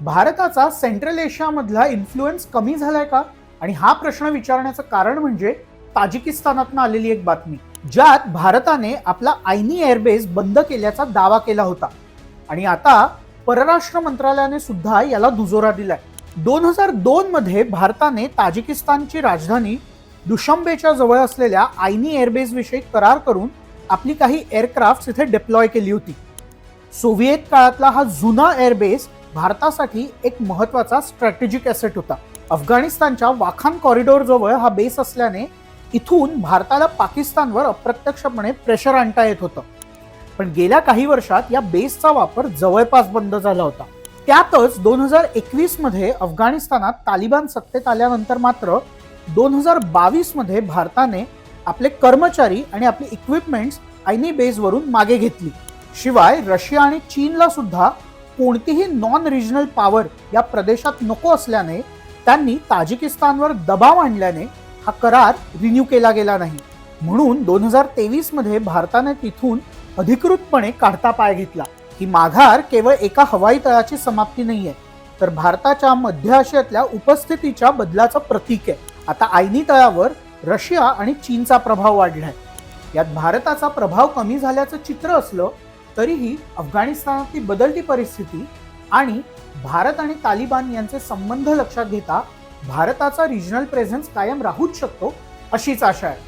भारताचा central एशियामधला influence कमी झालाय का? आणि हा प्रश्न विचारण्याचं कारण म्हणजे ताजिकिस्तानातनं आलेली एक बातमी ज्यात भारताने आपला आयनी एअरबेस बंद केल्याचा दावा केला होता. आणि आता परराष्ट्र मंत्रालयाने सुद्धा याला दुजोरा दिलाय. दोन हजार दोन मध्ये भारताने ताजिकिस्तानची राजधानी दुशंबेच्या जवळ असलेल्या आयनी एअरबेस विषयी करार करून आपली काही एअरक्राफ्ट इथे डिप्लॉय केली होती. सोव्हिएत काळातला हा जुना एअरबेस भारतासाठी एक महत्त्वाचा स्ट्रॅटेजिक ॲसेट होता. अफगाणिस्तानच्या वाखान कॉरिडॉर जवळ हा बेस असल्याने इथून भारताला पाकिस्तानवर अप्रत्यक्षपणे प्रेशर आणता येत होतं. पण गेल्या काही वर्षात या बेसचा वापर जवळपास बंद झाला होता. त्यातच दोन हजार एकवीसमध्ये अफगाणिस्तानात तालिबान सत्तेत आल्यानंतर मात्र दोन हजार बावीसमध्ये भारताने आपले कर्मचारी आणि आपली इक्विपमेंट्स आयनी बेसवरून मागे घेतली. शिवाय रशिया आणि चीनला सुद्धा कोणतीही नॉन रिजनल पॉवर या प्रदेशात नको असल्याने त्यांनी ताजिकिस्तानवर दबाव आणल्याने हा करार रिन्यू केला गेला नाही. म्हणून दोन हजार तेवीसमध्ये भारताने तिथून अधिकृतपणे काढता पाय घेतला. ही माघार केवळ एका हवाई तळाची समाप्ती नाहीये तर भारताच्या मध्य आशियातल्या उपस्थितीच्या बदलाचं प्रतीक आहे. आता आयनी तळावर रशिया आणि चीनचा प्रभाव वाढलाय. यात भारताचा प्रभाव कमी झाल्याचं चित्र असलं तरीही अफगाणिस्तानातली बदलती परिस्थिती आणि भारत आणि तालिबान यांचे संबंध लक्षात घेता भारताचा रिजनल प्रेझेन्स कायम राहूच शकतो अशीच आशा आहे.